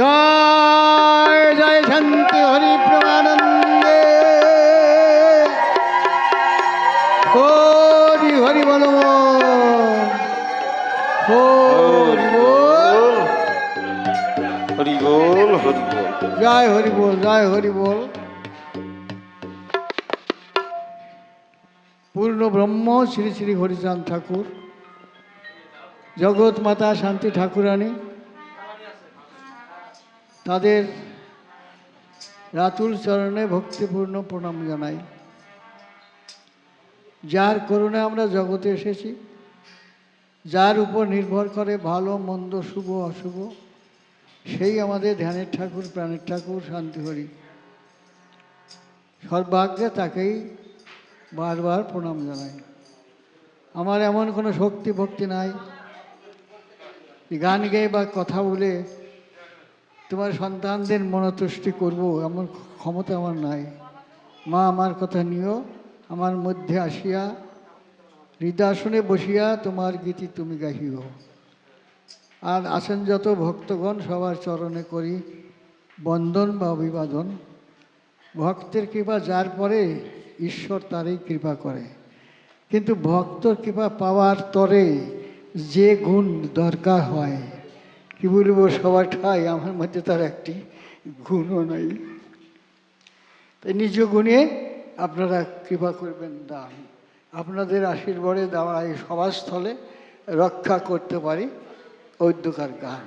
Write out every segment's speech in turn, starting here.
জয় জয় শান্তি হরি প্রেমানন্দে। হরি হরি বল হরি বল। হরি বল হরি বল। জয় হরি বল জয় হরি বল। পূর্ণ ব্রহ্ম শ্রী শ্রী হরিচাঁদ ঠাকুর জগৎ মাতা শান্তি ঠাকুরানী তাদের রাতুল চরণে ভক্তিপূর্ণ প্রণাম জানাই। যার করুণে আমরা জগতে এসেছি, যার উপর নির্ভর করে ভালো, মন্দ, শুভ, অশুভ, সেই আমাদের ধ্যানের ঠাকুর, প্রাণের ঠাকুর শান্তি শান্তিহরি। সর্বাগ্রে তাকেই বারবার প্রণাম জানাই। আমার এমন কোনো শক্তি ভক্তি নাই। গান গেয়ে বা কথা বলে তোমার সন্তানদের মনতুষ্টি করব, এমন ক্ষমতা আমার নাই। মা, আমার কথা নিও, আমার মধ্যে আসিয়া হৃদয়াসনে বসিয়া তোমার গীতি তুমি গাহিও। আর আসেন যত ভক্তগণ, সবার চরণে করি বন্দন বা অভিবাদন। ভক্তের কৃপা যার পরে, ঈশ্বর তারই কৃপা করে। কিন্তু ভক্তর কৃপা পাওয়ার তরে যে গুণ দরকার হয় কি বলব সবার ঠাই আমার মধ্যে তার একটি গুণও নাই। তাই নিজ গুণে আপনারা কৃপা করবেন দান। আপনাদের আশীর্বাদে দেওয়া এই সভাস্থলে রক্ষা করতে পারি ঐদ্যকার গান।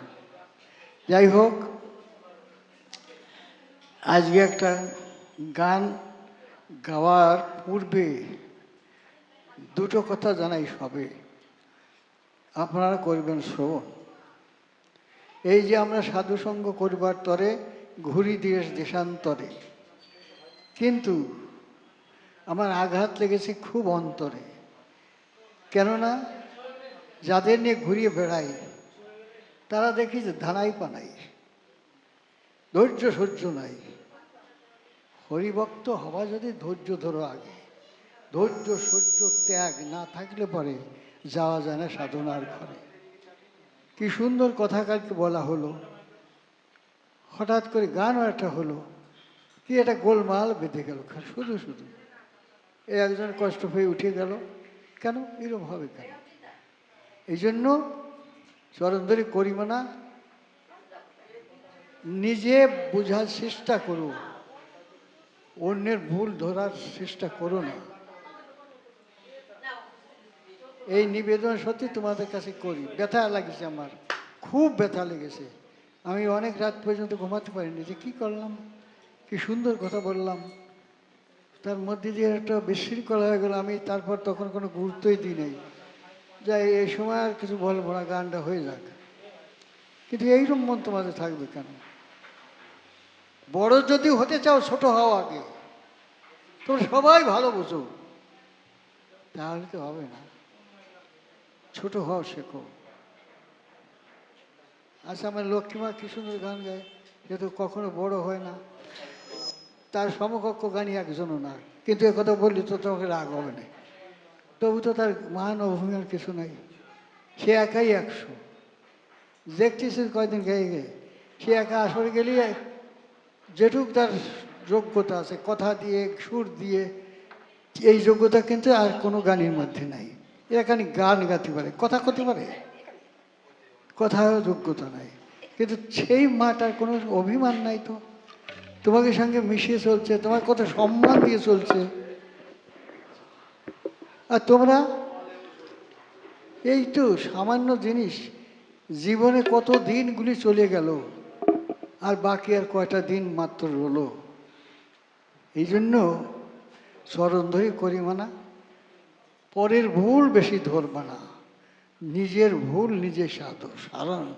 যাই হোক, আজকে একটা গান গাওয়ার পূর্বে দুটো কথা জানাই সবে। আপনারা করবেন শ্রবণ। এই যে আমরা সাধুসঙ্গ করবার তরে, ঘুরি দেশ দেশান্তরে। কিন্তু আমার আঘাত লেগেছে খুব অন্তরে। কেননা, যাদের নিয়ে ঘুরিয়ে বেড়াই, তারা দেখি যে ধানাই পানাই, ধৈর্য সহ্য নাই। হরিভক্ত হওয়া যদি ধৈর্য ধরো আগে, ধৈর্য সহ্য ত্যাগ না থাকলে পরে যাওয়া যায় না সাধনার ঘরে। কি সুন্দর কথা কালকে বলা হলো। হঠাৎ করে গানও একটা হলো। কি একটা গোলমাল বেঁধে গেল শুধু শুধু। এ একজন কষ্ট হয়ে উঠে গেল। কেন? এরকম হবে কেন? এই জন্য চরণধরি করিব না নিজে বোঝার চেষ্টা করো। অন্যের ভুল ধরার চেষ্টা করো না। এই নিবেদন সত্যি তোমাদের কাছে করি। ব্যথা লাগছে আমার। খুব ব্যথা লেগেছে। আমি অনেক রাত পর্যন্ত ঘুমাতে পারিনি। যে কী করলাম? কি সুন্দর কথা বললাম। তার মধ্যে দিয়ে একটা বিশৃঙ্খল হয়ে গেল। আমি তারপর তখন কোনো গুরুত্বই দিই নাই। যাই, এই সময় আর কিছু বলব না, গানটা হয়ে যাক। কিন্তু এইরকম মন তোমাদের থাকবে কেন? বড় যদি হতে চাও, ছোট হও আগে। তোমরা সবাই ভালো বোঝো। তাহলে তো হবে না। ছোট হও শেখো। আচ্ছা আমার লক্ষ্মীমা কি সুন্দর গান গায়? সে তো কখনো বড় হয় না। তার সমকক্ষ গানই একজনও না। কিন্তু একথা বললি তো তোমাকে রাগ হবে না। তবু তো তার মান অভিমান কিছু নাই। সে একাই একশো। দেখছিস কয়দিন গেয়ে গিয়ে? সে একা আসরে গেলে যেটুক তার যোগ্যতা আছে, কথা দিয়ে, সুর দিয়ে, এই যোগ্যতা কিন্তু আর কোনো গানের মধ্যে নাই। এরা খানি গান গাতে পারে, কথা করতে পারে। কথাও যোগ্যতা নাই। কিন্তু সেই মাটার কোনো অভিমান নাই তো। তোমাকে সঙ্গে মিশিয়ে চলছে, তোমার কত সম্মান দিয়ে চলছে। আর তোমরা, এই তো সামান্য জিনিস, জীবনে কত দিনগুলি চলে গেল, আর বাকি আর কয়টা দিন মাত্র রলো এই জন্য স্মরণ ধরে করি মানা পরের ভুল বেশি ধরবা না। নিজের ভুল নিজে সাধু সারণ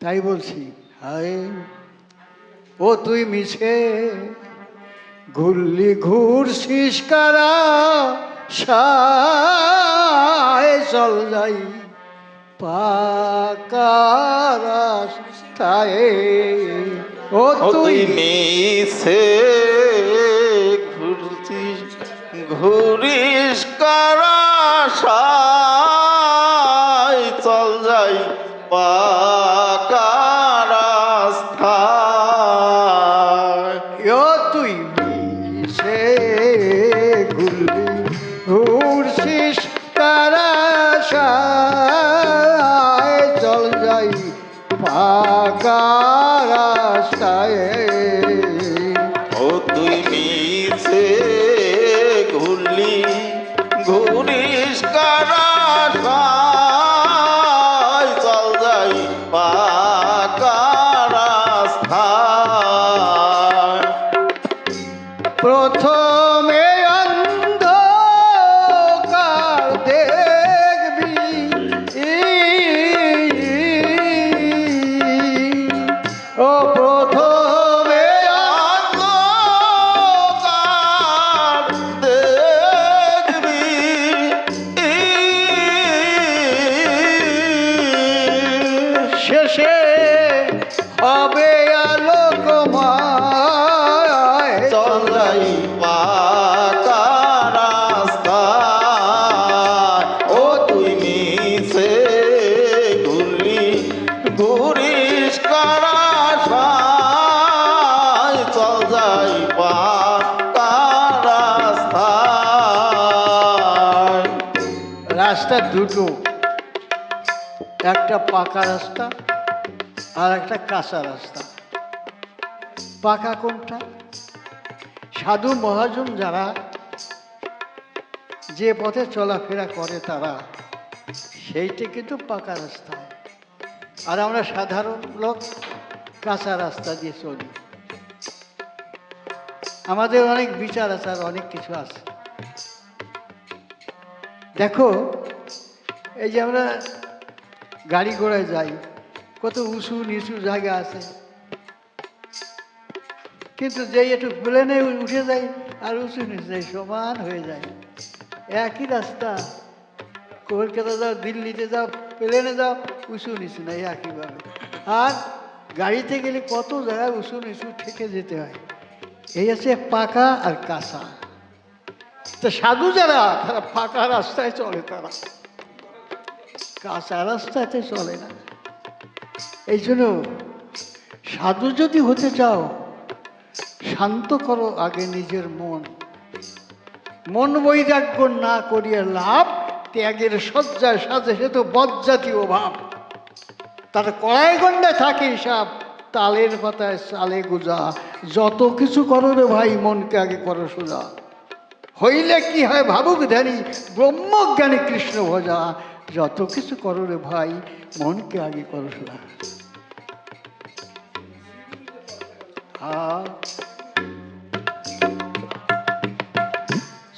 তাই বলছি হায় ও তুই মিছে। ঘুরলি ঘুরছিস কারা? সায় চল যাই। পাকারাস্তায় ও তুই মিছে। ঘুরিস কারাশায় একটা পাকা রাস্তা আর একটা কাঁচা রাস্তা। পাকা কোনটা? সাধু মহাজন যারা যে পথে চলাফেরা করে তারা, সেইটা কিন্তু পাকা রাস্তা। আর আমরা সাধারণ লোক কাঁচা রাস্তা দিয়ে চলি। আমাদের অনেক বিচার আছে আর অনেক কিছু আছে। দেখো, এই যে আমরা গাড়ি ঘোড়ায় যাই। কত উঁচু নিচু জায়গা আছে। কিন্তু যেই একটু প্লেনে উঠে যাই আর উঁচু নিচু যাই, সমান হয়ে যায়। একই রাস্তা। কলকাতা যাও, দিল্লিতে যাও, প্লেনে যাও উঁচু নিচু নাই একইভাবে আর গাড়িতে গেলে কত জায়গায় উঁচু নিচু থেকে যেতে হয়। এই আছে পাকা আর কাঁচা। তো সাধু যারা, তারা ফাঁকা রাস্তায় চলে তারা। কাঁচা রাস্তাতে চলে না। এই জন্য সাধু যদি হতে চাও, শান্ত করো আগে নিজের মন। মন বৈরাগ্য না করিয়া লাভ, ত্যাগের শয্যায় সাথে সে তো বজ্জাতীয় ভাব তার কড়াই গন্ডায় থাকে হিসাব, তালের পাতায় চালে গুজা। যত কিছু করো রে ভাই, মনকে আগে করো সোজা। হইলে কি হয় ভাবুক ধ্যানী, ব্রহ্মজ্ঞানী কৃষ্ণ ভজা। যত কিছু করো রে ভাই, মনকে আগে করো আর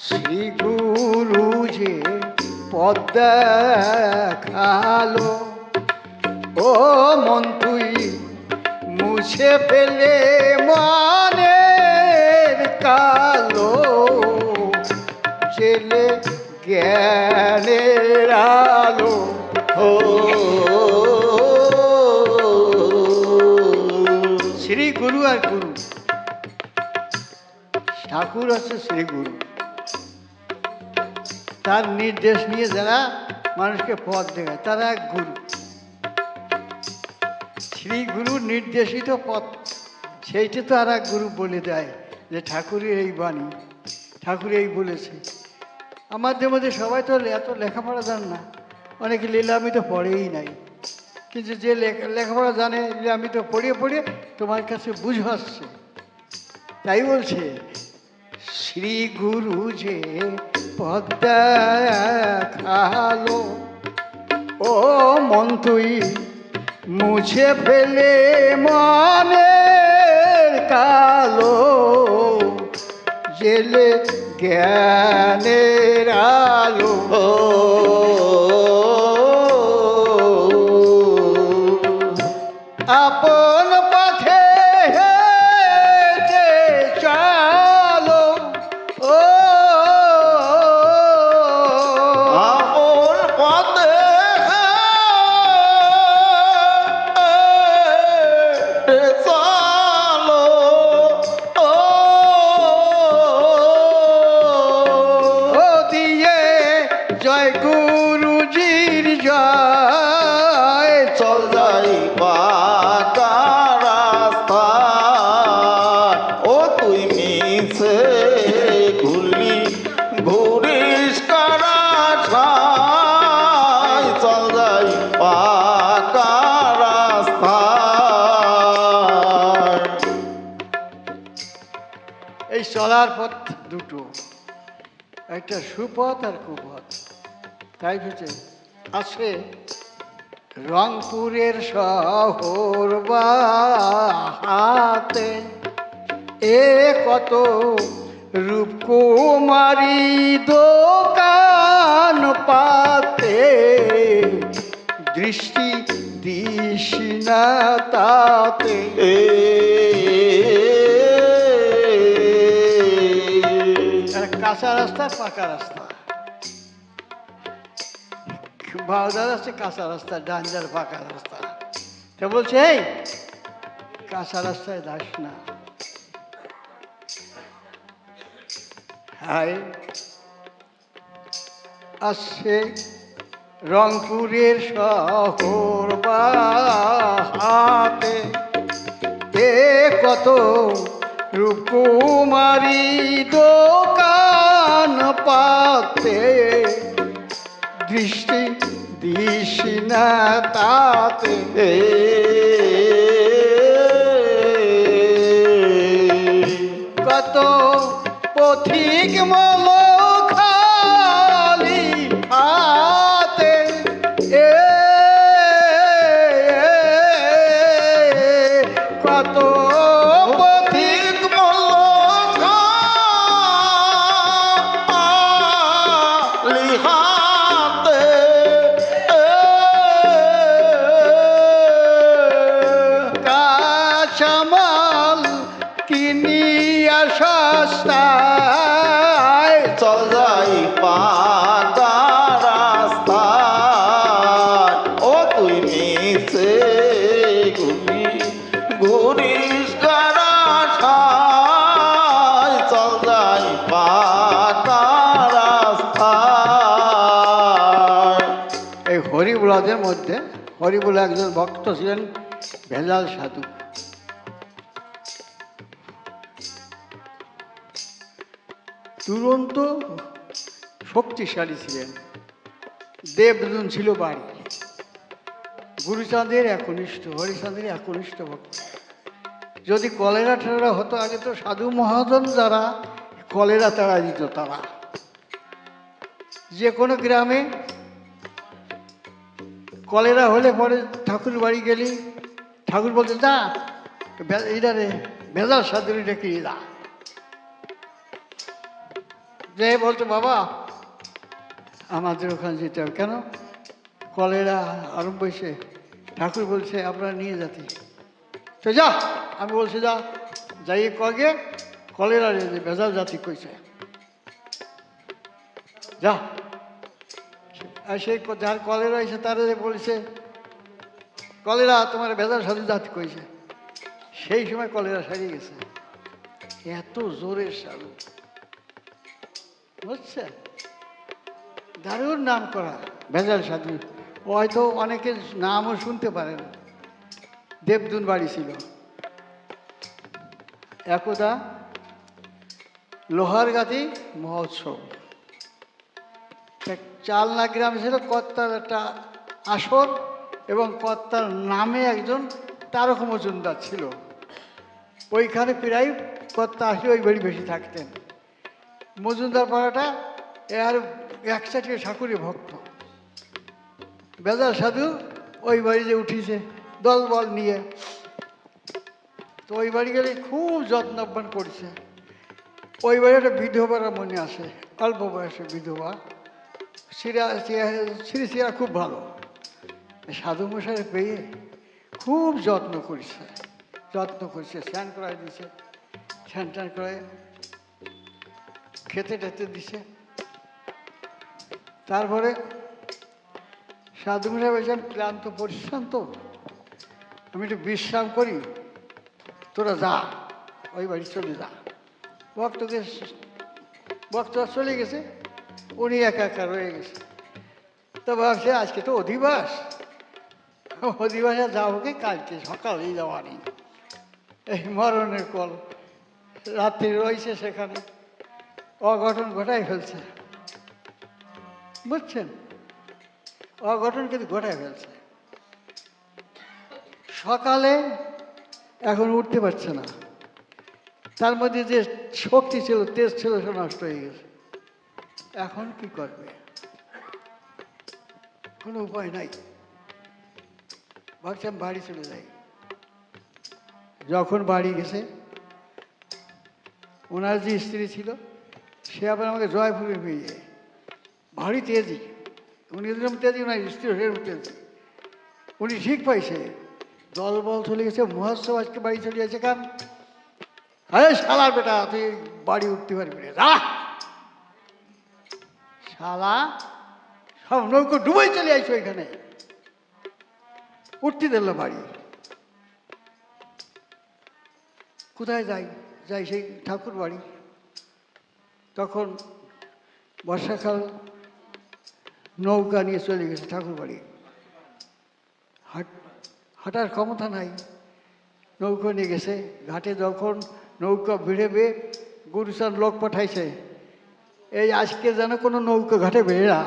শ্রী গুরু যে পদ দেখাল, ও মন তুই মুছে ফেলে মানের কালো, জেলে জ্ঞানের আলো, ও। শ্রী গুরু আর গুরু। ঠাকুর হচ্ছে শ্রী গুরু। তার নির্দেশ নিয়ে যারা মানুষকে পথ দেখায়, তারা এক গুরু। শ্রী গুরুর নির্দেশিত পথ, সেইটা তো আর এক গুরু বলে দেয় যে ঠাকুরের এই বাণী, ঠাকুর এই বলেছে। আমাদের মধ্যে সবাই তো এত লেখাপড়া জান না। অনেকে লীলামি তো পড়েই নাই। কিন্তু যে লেখা- লেখাপড়া জানে লীলামি তো পড়িয়ে পড়িয়ে তোমার কাছে বুঝাচ্ছে। তাই বলছে, শ্রী গুরু যে পদ্মা খালো, ও মন তুই মুছে ফেলে মনের কালো, জেলে জ্ঞানের আলো। একটা সুপথ আর কুপথ। তাই হচ্ছে আছে রংপুরের শহর হাতে এ কত রূপকুমারী দোকান পাতে। দৃষ্টি দিস না তাতে। কাঁচা রাস্তা, পাকা রাস্তা। বাউদার আছে কাঁচা রাস্তা, ডাঞ্জার পাকা রাস্তা। তা বলছে, এই, কাঁচা রাস্তায় যাস না। হাই আসছে রংপুরের শহর বা হাতে কত রূপকুমারী দোকান পাতে। দৃষ্টি দিস না তাতে। কত পথিক মল হরিবুলাদের মধ্যে হরিবুল একজন ভক্ত ছিলেন, ভেলাল সাধু। দুরন্ত শক্তিশালী ছিলেন। দেবদূন ছিল বাড়ি। গুরুচাঁদের একনিষ্ঠ, হরিচাঁদের একনিষ্ঠ ভক্ত। যদি কলেরা ঠেরা হতো, আগে তো সাধু মহাজন যারা, কলেরা তারা দিত তারা। যে কোনো গ্রামে কলেরা হলে পরে ঠাকুর বাড়ি গেলি। ঠাকুর বলতে যা এইটা রে, ভেজাল সাদুরিটা কিনে দা। যে বলতো বাবা, আমাদের ওখানে যেতে হবে। কেন? কলেরা আরম্ভ হয়েছে। ঠাকুর বলছে, আপনারা নিয়ে যাতে। তো যা, আমি বলছি, যা যাই কগে, কলেরা ভেজাল জাতি কইছে। যা। সেই যার কলেরা এসে তারা বলছে, কলেরা, তোমার ভেজাল সাধু জাতি কইছে। সেই সময় কলেরা সারিয়ে গেছে। এত জোরের সাধু বুঝছে? দারুণ নাম করা ভেজাল সাধু। হয়তো অনেকে নামও শুনতে পারেন। দেবদুন বাড়ি ছিল। একদা লোহারগাতি মহোৎসব। এক চালনা গ্রামে ছিল কর্তার একটা আসর এবং কর্তার নামে একজন তারক মজুমদার ছিল। ওইখানে প্রায় কর্তা আসলে ওই বাড়ি বেশি থাকতেন। মজুমদার পাড়াটা এ আর একসাথে ঠাকুরের ভক্ত। বেজার সাধু ওই বাড়িতে উঠিছে, দল বল নিয়ে। তো ওই বাড়ি গেলে খুব যত্নবান করছে। ওই বাড়ি একটা বিধবার মনে আসে অল্প বয়সে বিধবা। শ্রী সিরা খুব ভালো। সাধু মশাই পেয়ে খুব যত্ন করছে যত্ন করছে, স্নান করাই দিছে স্নান টান করে খেতে টেতে দিছে তারপরে সাধু মশাই বলছেন, ক্লান্ত, পরিশ্রান্ত, আমি একটু বিশ্রাম করি, তোরা যা, ওই বাড়ি চলে যা। ভক্তকে ভক্ত চলে গেছে। উনি একা একা রয়ে গেছে। তো ভাবছে আজকে তো অধিবাস। অধিবাসে যাব কি কালকে সকালেই যাওয়া নেই। এই মরণের কল। রাত্রি রয়েছে সেখানে। অঘটন ঘটাই ফেলছে। বুঝছেন? অঘটন কিন্তু ঘটাই ফেলছে। সকালে এখন উঠতে পারছে না। তার মধ্যে যে শক্তি ছিল, তেজ ছিল, সে নষ্ট হয়ে গেছে। এখন কি করবে? কোনো উপায় নাই। ভাবছিলাম বাড়ি চলে যাই। যখন বাড়ি গেছে, ওনার যে স্ত্রী ছিল, সে আবার আমাকে জয়পুরে পেয়ে ভারী তেজি। উনি যেরকম তেজি, ওনার স্ত্রী সেরকম তেজি। উনি ঠিক পাইছে। দল বল চলে গেছে, মহোৎসব আজকে বাড়ি চলে গেছে কারণ আরে শালার বেটা, তুই বাড়ি উঠতে পারবি যা! শালা। সব নৌকো ডুবাই চলে আইছো এখানে। উঠতে দিল বাড়ি। কোথায় যাই? যাই সেই ঠাকুর বাড়ি। তখন বর্ষাকাল নৌকা নিয়ে চলে গেছে ঠাকুর বাড়ি। হাট, হাঁটার ক্ষমতা নাই। নৌকা নিয়ে গেছে। ঘাটে যখন নৌকা ভিড়েবে গুরুসান লোক পাঠাইছে। এই আজকে যেন কোনো নৌকা ঘাটে না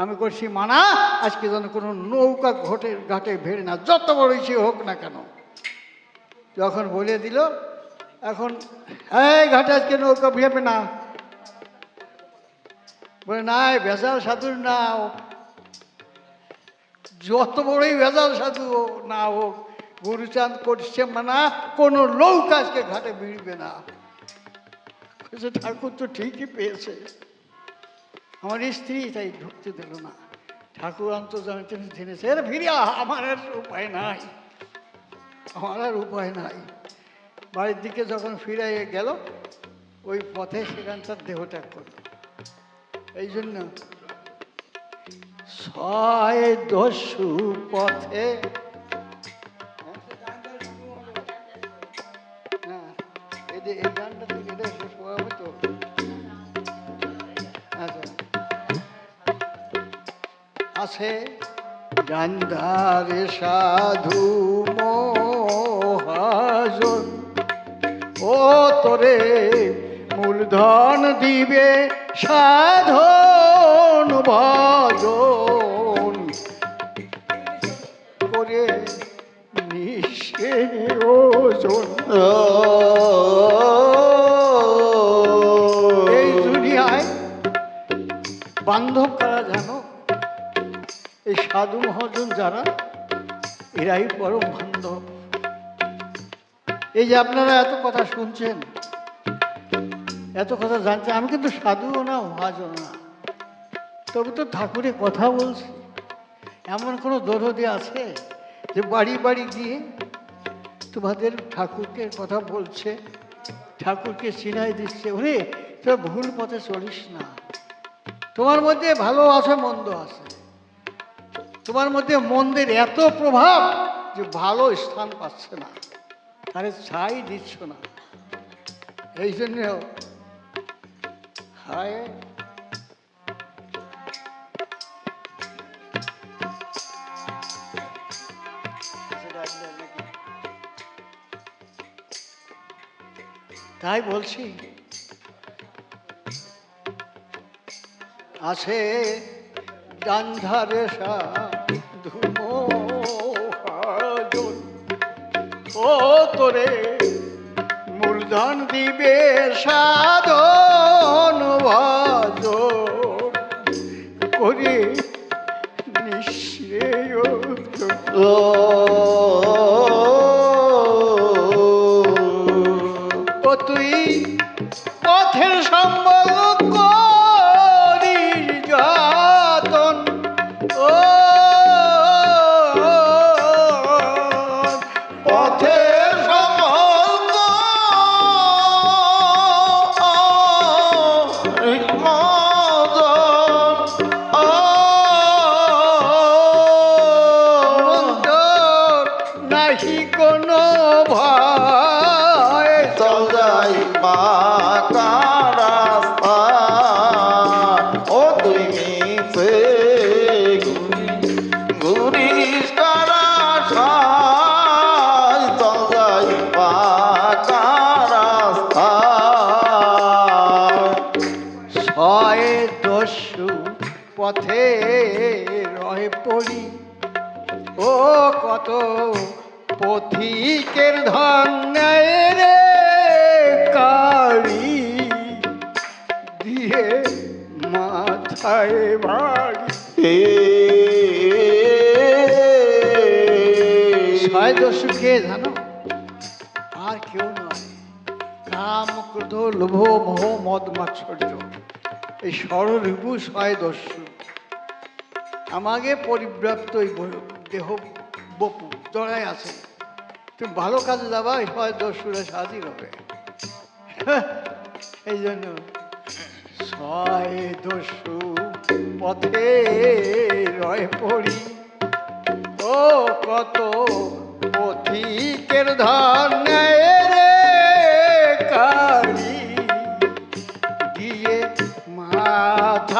আমি করছি, মানা, আজকে যেন কোনো নৌকা ঘটে, ঘাটে ভেড়ে না, যত বড় সে হোক না কেন? যখন বলে দিল, এখন, এই ঘাটে আজকে নৌকা ভেবে না। বলে নাই ভেজাল সাধুর না যত বড়ই ভেজাল সাধু না হোক, গুরুচাঁদ করছে, মানা, কোনো নৌকা আজকে ঘাটে ভিড়বে না। বলছে, ঠাকুর তো ঠিকই পেয়েছে। আমার স্ত্রী তাই ঢুকতে দিল না। ঠাকুর আন্তর্জাতিক জেনেছে এর ফিরে আমার আর উপায় নাই। আমার আর উপায় নাই। বাড়ির দিকে যখন ফিরে গেল ওই পথে সেখানটার দেহত্যাগ করল। এই জন্য ছয় দস্যু পথে আছে। গান্ধারে সাধু মহাজন। ও তোরে মূলধন দিবে সাধন ভজন। করে নিশে ওজন। এই দুনিয়ায় বান্ধব সাধু মহাজন যারা, এরাই পরম বান্ধব এই যে আপনারা এত কথা শুনছেন, এত কথা জানছেন, আমি কিন্তু সাধুও না, মহাজন না। তবে তো ঠাকুরের কথা বলছি। এমন কোনো দরদি আছে যে বাড়ি বাড়ি গিয়ে তোমাদের ঠাকুরকে কথা বলছে, ঠাকুরকে চিনাই দিচ্ছে, ওরে, তোরা ভুল পথে চলিস না। তোমার মধ্যে ভালো আছে, মন্দ আছে। তোমার মধ্যে মন্দের এত প্রভাব যে ভালো স্থান পাচ্ছে না। তারে ছাই দিচ্ছ না। এই জন্য তাই বলছি, আছে গান্ধারে ধুমোহাজন মূলধন দিবে সাধন ভজ। করে নিশ্চয় ছয় দস্যু পথে রহে পড়ি। ও কত পথিকের ধন রে কারি দিয়ে মাথায় বাড়ি। ছয় দস্যু কে জানো? আর কেউ নয়। কাম ক্রোধ লোভ মোহ মদ মাৎসর্য। এই ষড়রিপু ছয় দস্যু আমাকে পরিব্রাপ্ত এই দেহ বপু, জড়ায় আছে। তুমি ভালো কাজে যাবা ছয় দস্যুরা হাজির হবে এই জন্য ছয় দস্যু পথে রয়ে পড়ি। ও কত পথিকের ধন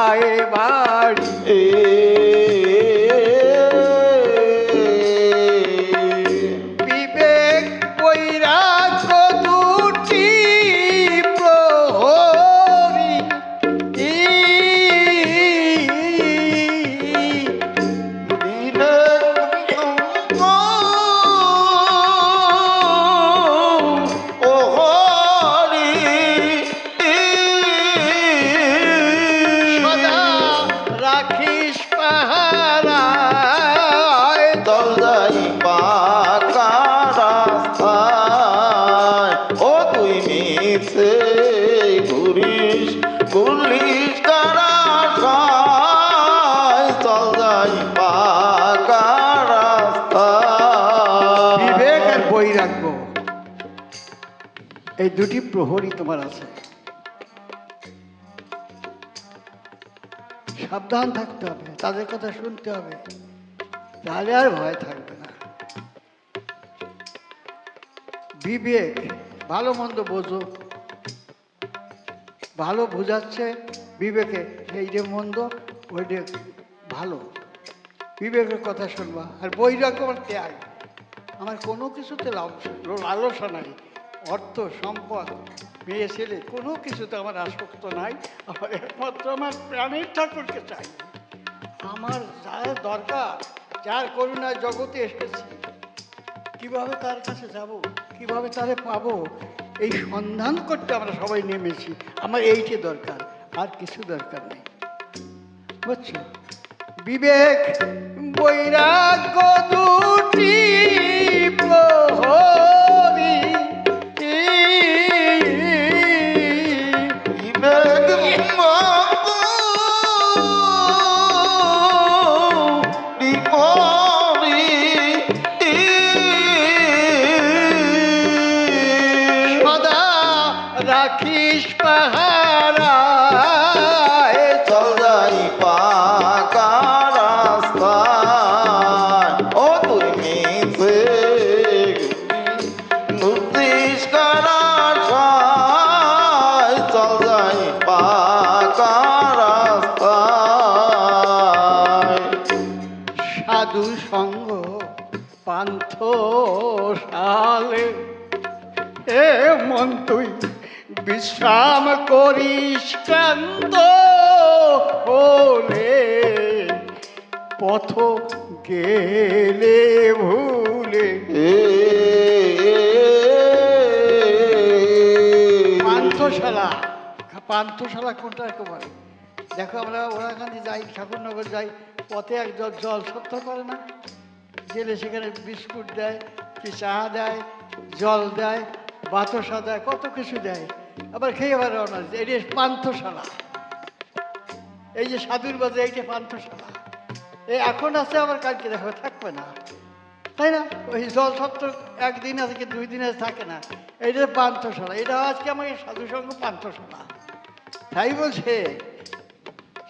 মাথায় বাড়ি দুটি প্রহরী তোমার আছে। সাবধান থাকতে হবে, তাদের কথা শুনতে হবে। তাহলে আর ভয় থাকবে না। বিবেক, ভালো মন্দ বোঝো। ভালো বোঝাচ্ছে বিবেকে এই যে মন্দ ওইটা ভালো। বিবেকের কথা শুনবা। আর বৈরাগ্য আমার ত্যাগ। আমার কোনো কিছুতে লালসা নাই। অর্থ, সম্পদ মেয়ে ছেলে, কোনো কিছুতে আমার আসক্ত নাই। আমার একমাত্র আমার প্রাণের ঠাকুরকে চাই। আমার যার দরকার, যার করুণায় জগতে এসেছি, কীভাবে তার কাছে যাব, কীভাবে তারে পাবো, এই সন্ধান করতে আমরা সবাই নেমেছি। আমার এইটি দরকার, আর কিছু দরকার নেই। বুঝছ? বিবেক, বৈরাগ্য দুটি প্রহরী। এ মন তুই বিশ্রাম করিস ক্লান্ত হলে, পথ গেলে ভুলে। পান্থশালা পান্থশালা কোনটা একেবারে? দেখো আমরা ওরা ওরাখানে যাই, ঠাকুরনগর যাই, পথে এক জল জল সত্য করে না। গেলে সেখানে বিস্কুট দেয়, কি চা দেয়, জল দেয় বাতসা দেয় কত কিছু দেয়। আবার খেয়ে এটি পান্থশালা। এই যে সাধুর বাজে পান্থশালা। এই এখন আছে, আবার কালকে দেখো, থাকবে না। তাই না? ওই জল একদিন আছে কি দুই দিন আছে, থাকে না। পান্থশালা, এটা আজকে সাধু সঙ্গ পান্থশালা। তাই বলছে,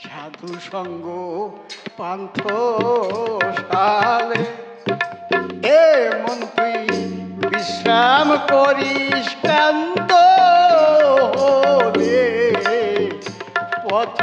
সাধু সঙ্গ পান্থ সালে এ মন তুই বিশ্রাম করিস ক্লান্ত হলে পথ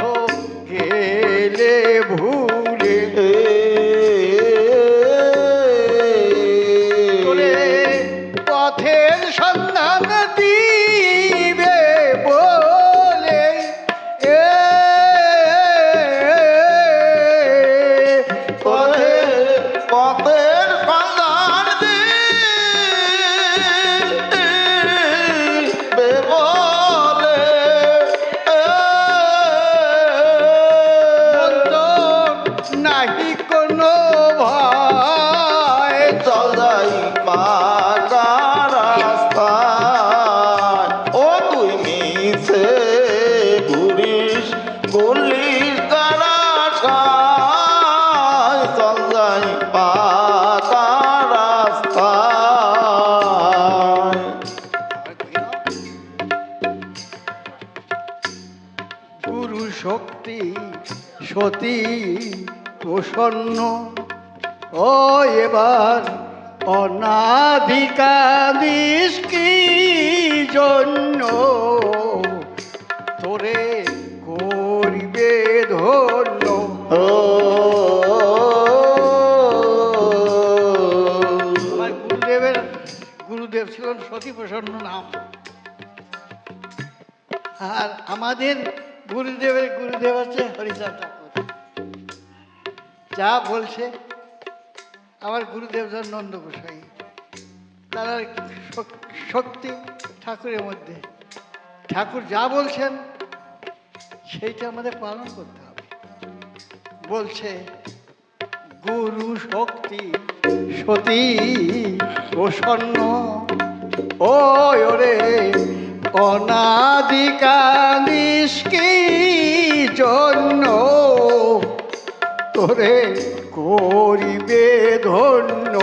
প্রসন্ন ও এবার অনাধিকাদিস কি জন্য? তোরে করিবে ধন্য। ও। আমার গুরুদেবের গুরুদেব ছিলেন সতী প্রসন্ন নাম। আর আমাদের গুরুদেবের গুরুদেব হরিচাঁদ। ঠাকুর যা বলছে, আমার গুরুদেব যার নন্দ গোসাই তারা শক্তি ঠাকুরের মধ্যে। ঠাকুর যা বলছেন, সেইটা আমাদের পালন করতে হবে। বলছে, গুরু শক্তি সতী প্রসন্ন ও ওরে অনাদিকালিস কি জন্য তোরে করিবে ধন্য।